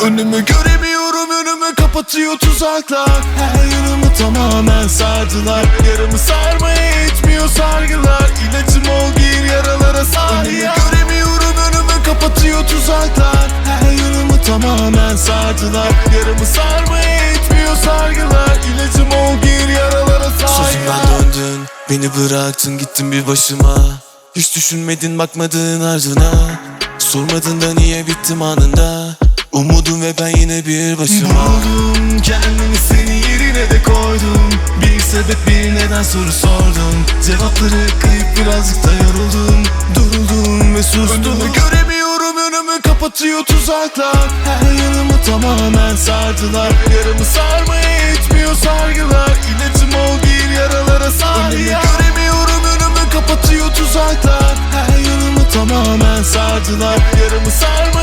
Önümü göremiyorum önümü kapatıyor tuzaklar. Her yanımı tamamen sardılar. Yaramı sarmaya etmiyor sargılar. İlacım ol gir yaralara sar Önümü göremiyorum önümü kapatıyor tuzaklar. Her yanımı tamamen sardılar. Yaramı sarmaya etmiyor sargılar. İlacım ol gir yaralara sar Sözümden döndün beni bıraktın gittin bir başıma. Hiç düşünmedin bakmadın ardına. Sormadın da niye bittim anında Umudum ve ben yine bir başıma. Buldum kendimi senin yerine de koydum. Bir sebep bir neden soru sordum. Cevapları kayıp birazcık da yoruldum. Duruldum ve sustum. Önümü göremiyorum önümü kapatıyor tuzaklar. Her yanımı tamamen sardılar. Yaramı sarmaya etmiyor sargılar. İlacım ol gir yaralara sar Önümü göremiyorum önümü kapatıyor tuzaklar. Her yanımı tamamen sardılar. Yaramı sar